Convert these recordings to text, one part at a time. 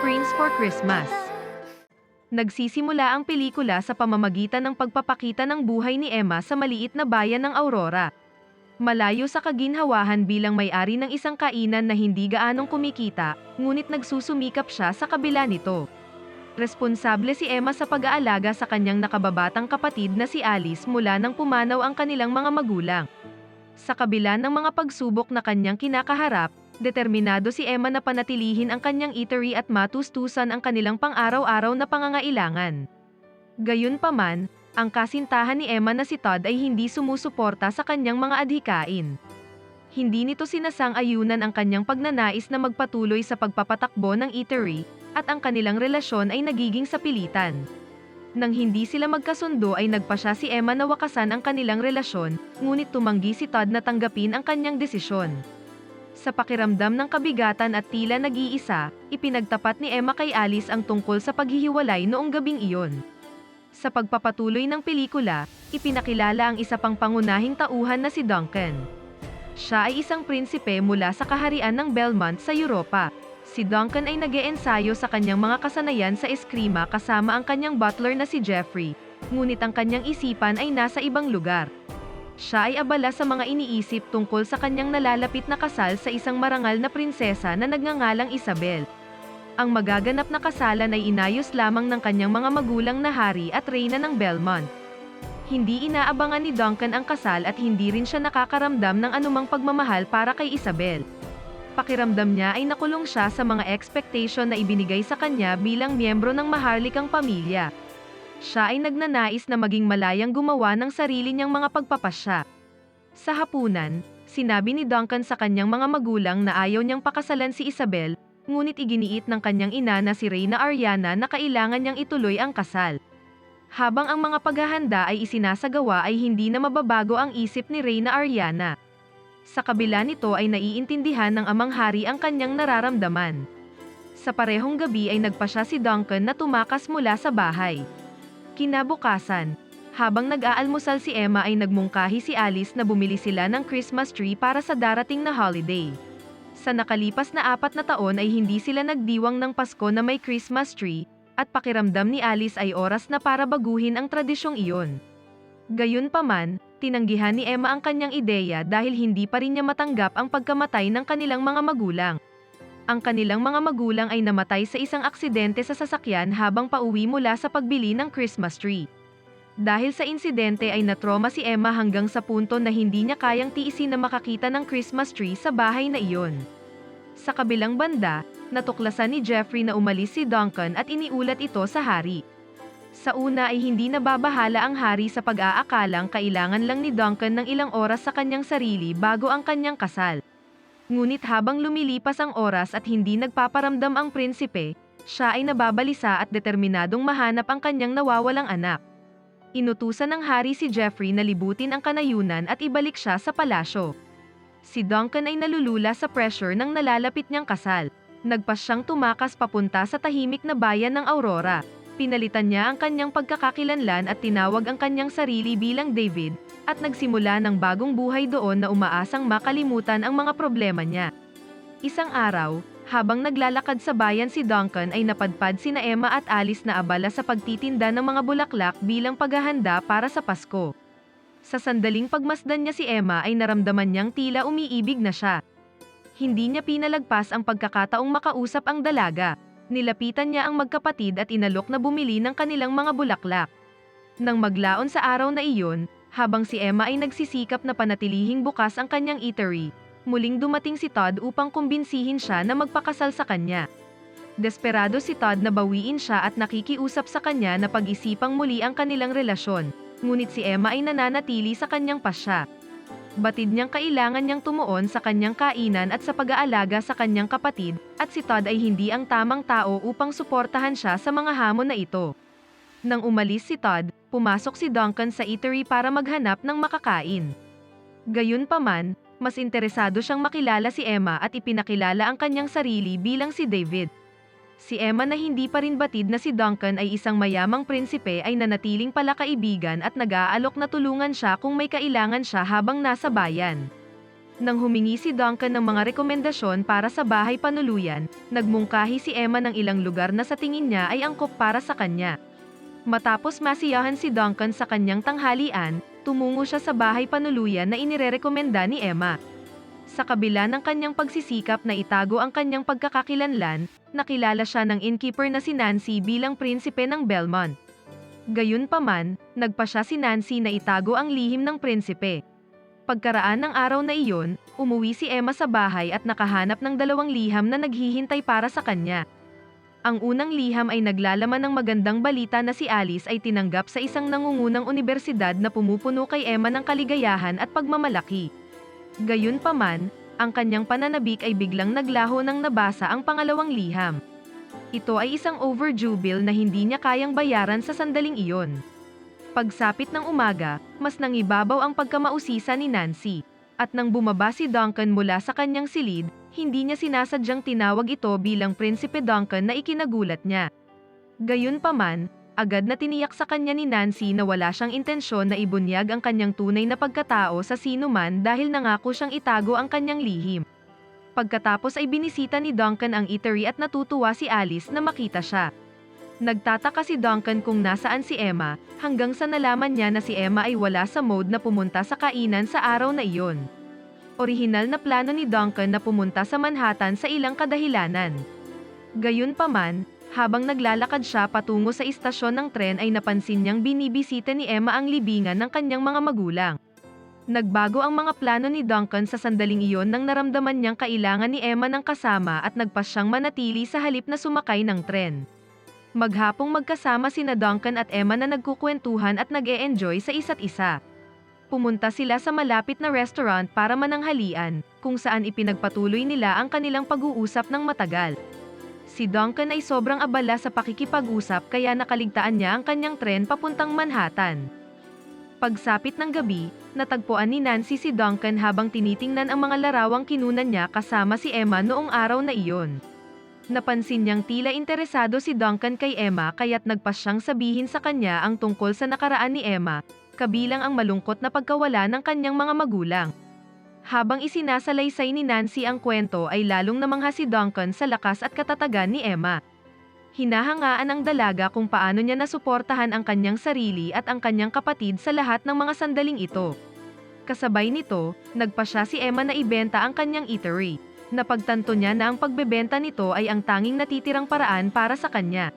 Prince for Christmas. Nagsisimula ang pelikula sa pamamagitan ng pagpapakita ng buhay ni Emma sa maliit na bayan ng Aurora. Malayo sa kaginhawahan bilang may-ari ng isang kainan na hindi gaanong kumikita, ngunit nagsusumikap siya sa kabila nito. Responsable si Emma sa pag-aalaga sa kanyang nakababatang kapatid na si Alice mula nang pumanaw ang kanilang mga magulang. Sa kabila ng mga pagsubok na kanyang kinakaharap, determinado si Emma na panatilihin ang kanyang eatery at matustusan ang kanilang pang-araw-araw na pangangailangan. Gayunpaman, ang kasintahan ni Emma na si Todd ay hindi sumusuporta sa kanyang mga adhikain. Hindi nito sinasang-ayunan ang kanyang pagnanais na magpatuloy sa pagpapatakbo ng eatery, at ang kanilang relasyon ay nagiging sapilitan. Nang hindi sila magkasundo ay nagpasya si Emma na wakasan ang kanilang relasyon, ngunit tumanggi si Todd na tanggapin ang kanyang desisyon. Sa pakiramdam ng kabigatan at tila nag-iisa, ipinagtapat ni Emma kay Alice ang tungkol sa paghihiwalay noong gabing iyon. Sa pagpapatuloy ng pelikula, ipinakilala ang isa pang pangunahing tauhan na si Duncan. Siya ay isang prinsipe mula sa kaharian ng Belmont sa Europa. Si Duncan ay nag ensayo sa kanyang mga kasanayan sa eskrima kasama ang kanyang butler na si Jeffrey, ngunit ang kanyang isipan ay nasa ibang lugar. Siya ay abala sa mga iniisip tungkol sa kanyang nalalapit na kasal sa isang marangal na prinsesa na nagngangalang Isabel. Ang magaganap na kasalan ay inayos lamang ng kanyang mga magulang na hari at reyna ng Belmont. Hindi inaabangan ni Duncan ang kasal at hindi rin siya nakakaramdam ng anumang pagmamahal para kay Isabel. Pakiramdam niya ay nakulong siya sa mga expectation na ibinigay sa kanya bilang miyembro ng maharlikang pamilya. Siya ay nagnanais na maging malayang gumawa ng sarili niyang mga pagpapasya. Sa hapunan, sinabi ni Duncan sa kanyang mga magulang na ayaw niyang pakasalan si Isabel, ngunit iginiit ng kanyang ina na si Reyna Ariana na kailangan niyang ituloy ang kasal. Habang ang mga paghahanda ay isinasagawa ay hindi na mababago ang isip ni Reyna Ariana. Sa kabila nito ay naiintindihan ng amang hari ang kanyang nararamdaman. Sa parehong gabi ay nagpasya si Duncan na tumakas mula sa bahay. Kinabukasan, habang nag-aalmusal si Emma ay nagmungkahi si Alice na bumili sila ng Christmas tree para sa darating na holiday. Sa nakalipas na apat na taon ay hindi sila nagdiwang ng Pasko na may Christmas tree, at pakiramdam ni Alice ay oras na para baguhin ang tradisyong iyon. Gayunpaman, tinanggihan ni Emma ang kanyang ideya dahil hindi pa rin niya matanggap ang pagkamatay ng kanilang mga magulang. Ang kanilang mga magulang ay namatay sa isang aksidente sa sasakyan habang pauwi mula sa pagbili ng Christmas tree. Dahil sa insidente ay natroma si Emma hanggang sa punto na hindi niya kayang tiisin na makakita ng Christmas tree sa bahay na iyon. Sa kabilang banda, natuklasan ni Jeffrey na umalis si Duncan at iniulat ito sa hari. Sa una ay hindi nababahala ang hari sa pag-aakalang kailangan lang ni Duncan ng ilang oras sa kanyang sarili bago ang kanyang kasal. Ngunit habang lumilipas ang oras at hindi nagpaparamdam ang prinsipe, siya ay nababalisa at determinadong mahanap ang kanyang nawawalang anak. Inutusan ng hari si Jeffrey na libutin ang kanayunan at ibalik siya sa palasyo. Si Duncan ay nalulula sa pressure ng nalalapit niyang kasal. Nagpas siyang tumakas papunta sa tahimik na bayan ng Aurora. Pinalitan niya ang kanyang pagkakakilanlan at tinawag ang kanyang sarili bilang David, at nagsimula ng bagong buhay doon na umaasang makalimutan ang mga problema niya. Isang araw, habang naglalakad sa bayan si Duncan ay napadpad sina Emma at Alice na abala sa pagtitinda ng mga bulaklak bilang paghahanda para sa Pasko. Sa sandaling pagmasdan niya si Emma ay naramdaman niyang tila umiibig na siya. Hindi niya pinalagpas ang pagkakataong makausap ang dalaga. Nilapitan niya ang magkapatid at inalok na bumili ng kanilang mga bulaklak. Nang maglaon sa araw na iyon, habang si Emma ay nagsisikap na panatilihing bukas ang kanyang eatery, muling dumating si Todd upang kumbinsihin siya na magpakasal sa kanya. Desperado si Todd na bawiin siya at nakikiusap sa kanya na pag-isipang muli ang kanilang relasyon, ngunit si Emma ay nananatili sa kanyang pasya. Batid niyang kailangan niyang tumuon sa kanyang kainan at sa pag-aalaga sa kanyang kapatid, at si Todd ay hindi ang tamang tao upang suportahan siya sa mga hamon na ito. Nang umalis si Todd, pumasok si Duncan sa eatery para maghanap ng makakain. Gayunpaman, mas interesado siyang makilala si Emma at ipinakilala ang kanyang sarili bilang si David. Si Emma na hindi pa rin batid na si Duncan ay isang mayamang prinsipe ay nanatiling palakaibigan at nag-aalok na tulungan siya kung may kailangan siya habang nasa bayan. Nang humingi si Duncan ng mga rekomendasyon para sa bahay panuluyan, nagmungkahi si Emma ng ilang lugar na sa tingin niya ay angkop para sa kanya. Matapos masiyahan si Duncan sa kanyang tanghalian, tumungo siya sa bahay panuluyan na inirerekomenda ni Emma. Sa kabila ng kanyang pagsisikap na itago ang kanyang pagkakakilanlan, nakilala siya ng innkeeper na si Nancy bilang prinsipe ng Belmont. Gayunpaman, nagpa siya si Nancy na itago ang lihim ng prinsipe. Pagkaraan ng araw na iyon, umuwi si Emma sa bahay at nakahanap ng dalawang liham na naghihintay para sa kanya. Ang unang liham ay naglalaman ng magandang balita na si Alice ay tinanggap sa isang nangungunang universidad na pumupuno kay Emma ng kaligayahan at pagmamalaki. Gayunpaman, ang kanyang pananabik ay biglang naglaho nang nabasa ang pangalawang liham. Ito ay isang overdue bill na hindi niya kayang bayaran sa sandaling iyon. Pagsapit ng umaga, mas nangibabaw ang pagkamausisa ni Nancy. At nang bumaba si Duncan mula sa kanyang silid, hindi niya sinasadyang tinawag ito bilang Prinsipe Duncan na ikinagulat niya. Gayunpaman, agad na tiniyak sa kanya ni Nancy na wala siyang intensyon na ibunyag ang kanyang tunay na pagkatao sa sino man dahil nangako siyang itago ang kanyang lihim. Pagkatapos ay binisita ni Duncan ang eatery at natutuwa si Alice na makita siya. Nagtataka si Duncan kung nasaan si Emma, hanggang sa nalaman niya na si Emma ay wala sa mode na pumunta sa kainan sa araw na iyon. Orihinal na plano ni Duncan na pumunta sa Manhattan sa ilang kadahilanan. Gayunpaman, habang naglalakad siya patungo sa istasyon ng tren ay napansin niyang binibisita ni Emma ang libingan ng kanyang mga magulang. Nagbago ang mga plano ni Duncan sa sandaling iyon nang naramdaman niyang kailangan ni Emma ng kasama at nagpasyang manatili sa halip na sumakay ng tren. Maghapong magkasama sina Duncan at Emma na nagkukwentuhan at nag-e-enjoy sa isa't isa. Pumunta sila sa malapit na restaurant para mananghalian, kung saan ipinagpatuloy nila ang kanilang pag-uusap ng matagal. Si Duncan ay sobrang abala sa pakikipag-usap kaya nakaligtaan niya ang kanyang tren papuntang Manhattan. Pagsapit ng gabi, natagpuan ni Nancy si Duncan habang tinitingnan ang mga larawang kinunan niya kasama si Emma noong araw na iyon. Napansin niyang tila interesado si Duncan kay Emma kaya't nagpasyang sabihin sa kanya ang tungkol sa nakaraan ni Emma, kabilang ang malungkot na pagkawala ng kanyang mga magulang. Habang isinasalaysay ni Nancy ang kwento ay lalong namangha si Duncan sa lakas at katatagan ni Emma. Hinahangaan ng dalaga kung paano niya nasuportahan ang kanyang sarili at ang kanyang kapatid sa lahat ng mga sandaling ito. Kasabay nito, nagpa siya si Emma na ibenta ang kanyang eatery. Napagtanto niya na ang pagbebenta nito ay ang tanging natitirang paraan para sa kanya.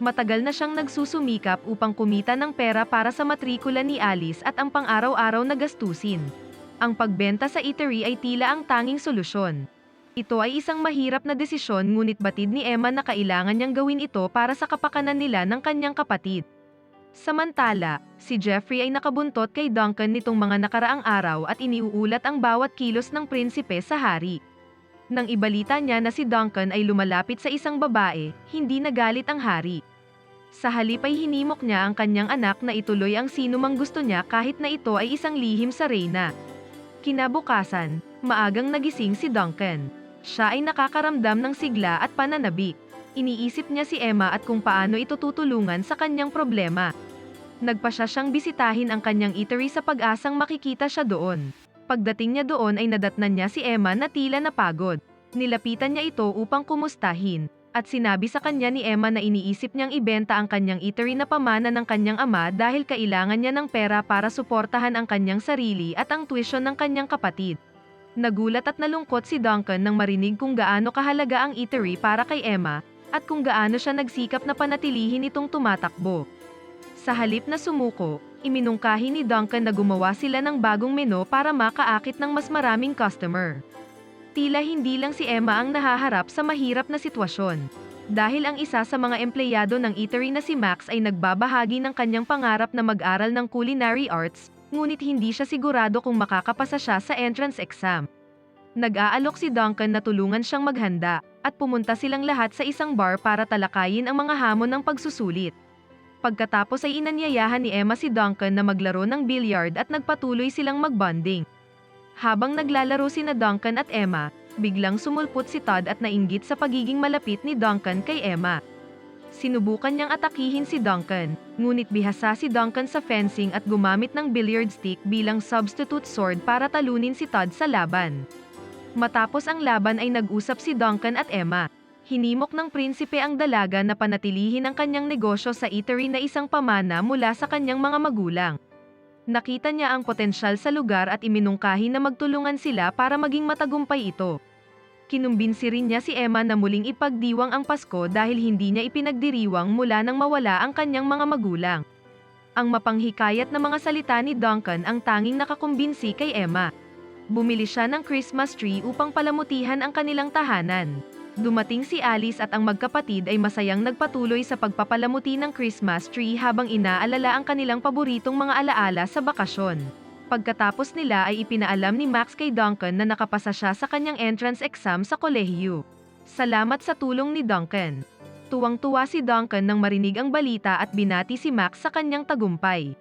Matagal na siyang nagsusumikap upang kumita ng pera para sa matrikula ni Alice at ang pang-araw-araw na gastusin. Ang pagbenta sa eatery ay tila ang tanging solusyon. Ito ay isang mahirap na desisyon ngunit batid ni Emma na kailangan niyang gawin ito para sa kapakanan nila ng kanyang kapatid. Samantala, si Jeffrey ay nakabuntot kay Duncan nitong mga nakaraang araw at iniuulat ang bawat kilos ng prinsipe sa hari. Nang ibalita niya na si Duncan ay lumalapit sa isang babae, hindi nagalit ang hari. Sa halip ay hinimok niya ang kanyang anak na ituloy ang sino mang gusto niya kahit na ito ay isang lihim sa reyna. Kinabukasan, maagang nagising si Duncan. Siya ay nakakaramdam ng sigla at pananabik. Iniisip niya si Emma at kung paano ito tutulungan sa kanyang problema. Nagpa siya siyang bisitahin ang kanyang eatery sa pag-asang makikita siya doon. Pagdating niya doon ay nadatnan niya si Emma na tila napagod. Nilapitan niya ito upang kumustahin, at sinabi sa kanya ni Emma na iniisip niyang ibenta ang kanyang eatery na pamana ng kanyang ama dahil kailangan niya ng pera para suportahan ang kanyang sarili at ang tuition ng kanyang kapatid. Nagulat at nalungkot si Duncan nang marinig kung gaano kahalaga ang eatery para kay Emma, at kung gaano siya nagsikap na panatilihin itong tumatakbo. Sa halip na sumuko, iminungkahi ni Duncan na gumawa sila ng bagong menu para makaakit ng mas maraming customer. Tila hindi lang si Emma ang nahaharap sa mahirap na sitwasyon. Dahil ang isa sa mga empleyado ng eatery na si Max ay nagbabahagi ng kanyang pangarap na mag-aral ng culinary arts, ngunit hindi siya sigurado kung makakapasa siya sa entrance exam. Nag-aalok si Duncan na tulungan siyang maghanda, at pumunta silang lahat sa isang bar para talakayin ang mga hamon ng pagsusulit. Pagkatapos ay inanyayahan ni Emma si Duncan na maglaro ng billiard at nagpatuloy silang magbonding. Habang naglalaro sina Duncan at Emma, biglang sumulpot si Todd at nainggit sa pagiging malapit ni Duncan kay Emma. Sinubukan niyang atakihin si Duncan, ngunit bihasa si Duncan sa fencing at gumamit ng billiard stick bilang substitute sword para talunin si Todd sa laban. Matapos ang laban ay nag-usap si Duncan at Emma. Hinimok ng prinsipe ang dalaga na panatilihin ang kanyang negosyo sa eatery na isang pamana mula sa kanyang mga magulang. Nakita niya ang potensyal sa lugar at iminungkahi na magtulungan sila para maging matagumpay ito. Kinumbinsi rin niya si Emma na muling ipagdiwang ang Pasko dahil hindi niya ipinagdiriwang mula nang mawala ang kanyang mga magulang. Ang mapanghikayat na mga salita ni Duncan ang tanging nakakumbinsi kay Emma. Bumili siya ng Christmas tree upang palamutihan ang kanilang tahanan. Dumating si Alice at ang magkapatid ay masayang nagpatuloy sa pagpapalamuti ng Christmas tree habang inaalala ang kanilang paboritong mga alaala sa bakasyon. Pagkatapos nila ay ipinaalam ni Max kay Duncan na nakapasa siya sa kanyang entrance exam sa kolehiyo. Salamat sa tulong ni Duncan. Tuwang-tuwa si Duncan nang marinig ang balita at binati si Max sa kanyang tagumpay.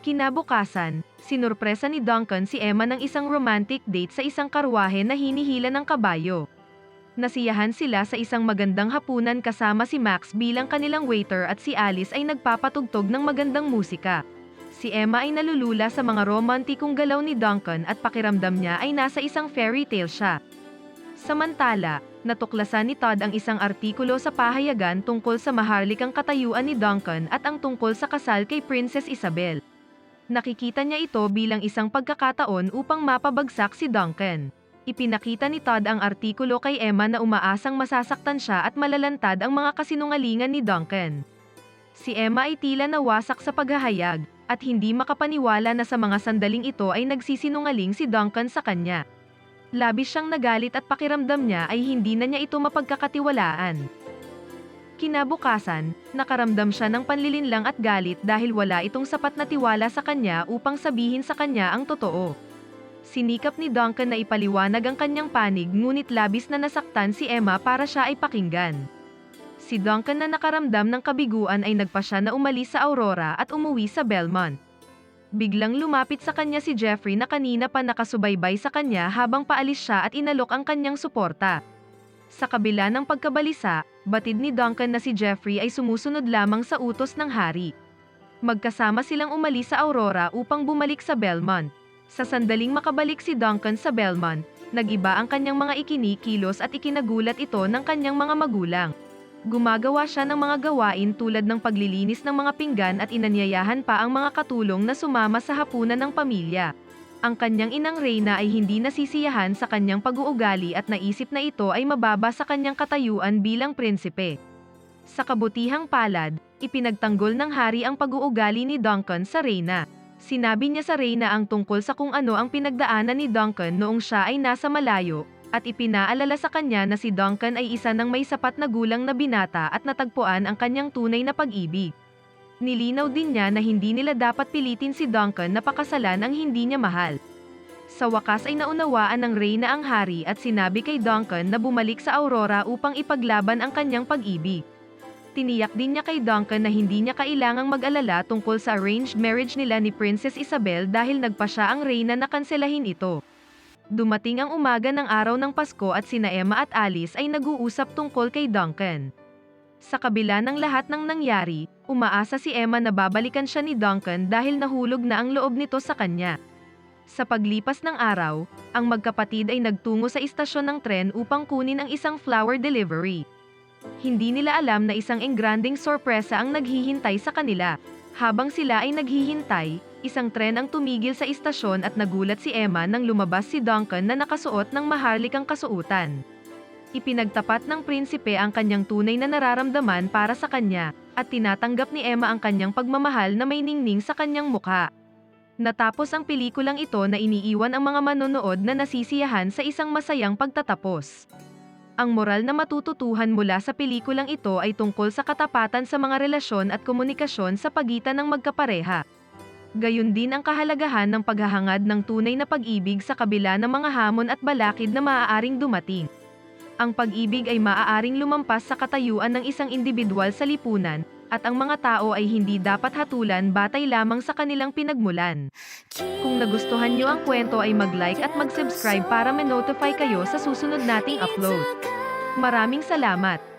Kinabukasan, sinurpresa ni Duncan si Emma ng isang romantic date sa isang karwahe na hinihila ng kabayo. Nasiyahan sila sa isang magandang hapunan kasama si Max bilang kanilang waiter at si Alice ay nagpapatugtog ng magandang musika. Si Emma ay nalulula sa mga romantikong galaw ni Duncan at pakiramdam niya ay nasa isang fairy tale siya. Samantala, natuklasan ni Todd ang isang artikulo sa pahayagan tungkol sa maharlikang katayuan ni Duncan at ang tungkol sa kasal kay Princess Isabel. Nakikita niya ito bilang isang pagkakataon upang mapabagsak si Duncan. Ipinakita ni Todd ang artikulo kay Emma na umaasang masasaktan siya at malalantad ang mga kasinungalingan ni Duncan. Si Emma ay tila nawasak sa paghahayag, at hindi makapaniwala na sa mga sandaling ito ay nagsisinungaling si Duncan sa kanya. Labis siyang nagalit at pakiramdam niya ay hindi na niya ito mapagkakatiwalaan. Kinabukasan, nakaramdam siya ng panlilinlang at galit dahil wala itong sapat na tiwala sa kanya upang sabihin sa kanya ang totoo. Sinikap ni Duncan na ipaliwanag ang kanyang panig ngunit labis na nasaktan si Emma para siya ay pakinggan. Si Duncan na nakaramdam ng kabiguan ay nagpa siya na umalis sa Aurora at umuwi sa Belmont. Biglang lumapit sa kanya si Jeffrey na kanina pa nakasubaybay sa kanya habang paalis siya at inalok ang kanyang suporta. Sa kabila ng pagkabalisa, batid ni Duncan na si Jeffrey ay sumusunod lamang sa utos ng hari. Magkasama silang umalis sa Aurora upang bumalik sa Belmont. Sa sandaling makabalik si Duncan sa Belmont, nagiba ang kanyang mga ikinikilos at ikinagulat ito ng kanyang mga magulang. Gumagawa siya ng mga gawain tulad ng paglilinis ng mga pinggan at inanyayahan pa ang mga katulong na sumama sa hapunan ng pamilya. Ang kanyang inang Reyna ay hindi nasisiyahan sa kanyang pag-uugali at naisip na ito ay mababa sa kanyang katayuan bilang prinsipe. Sa kabutihang palad, ipinagtanggol ng hari ang pag-uugali ni Duncan sa Reyna. Sinabi niya sa Reyna ang tungkol sa kung ano ang pinagdaanan ni Duncan noong siya ay nasa malayo, at ipinaalala sa kanya na si Duncan ay isa ng may sapat na gulang na binata at natagpuan ang kanyang tunay na pag-ibig. Nilinaw din niya na hindi nila dapat pilitin si Duncan na pakasalan ang hindi niya mahal. Sa wakas ay naunawaan ng Reyna ang hari at sinabi kay Duncan na bumalik sa Aurora upang ipaglaban ang kanyang pag-ibig. Tiniyak din niya kay Duncan na hindi niya kailangang mag-alala tungkol sa arranged marriage nila ni Princess Isabel dahil nagpa siya ang Reyna na kanselahin ito. Dumating ang umaga ng araw ng Pasko at sina Emma at Alice ay nag-uusap tungkol kay Duncan. Sa kabila ng lahat ng nangyari, umaasa si Emma na babalikan siya ni Duncan dahil nahulog na ang loob nito sa kanya. Sa paglipas ng araw, ang magkapatid ay nagtungo sa istasyon ng tren upang kunin ang isang flower delivery. Hindi nila alam na isang engranding sorpresa ang naghihintay sa kanila. Habang sila ay naghihintay, isang tren ang tumigil sa istasyon at nagulat si Emma nang lumabas si Duncan na nakasuot ng maharlikang kasuotan. Ipinagtapat ng prinsipe ang kanyang tunay na nararamdaman para sa kanya, at tinatanggap ni Emma ang kanyang pagmamahal na may ningning sa kanyang mukha. Natapos ang pelikulang ito na iniiwan ang mga manonood na nasisiyahan sa isang masayang pagtatapos. Ang moral na matututuhan mula sa pelikulang ito ay tungkol sa katapatan sa mga relasyon at komunikasyon sa pagitan ng magkapareha. Gayon din ang kahalagahan ng paghahangad ng tunay na pag-ibig sa kabila ng mga hamon at balakid na maaaring dumating. Ang pag-ibig ay maaaring lumampas sa katayuan ng isang individual sa lipunan, at ang mga tao ay hindi dapat hatulan batay lamang sa kanilang pinagmulan. Kung nagustuhan nyo ang kwento ay mag-like at mag-subscribe para ma-notify kayo sa susunod nating upload. Maraming salamat!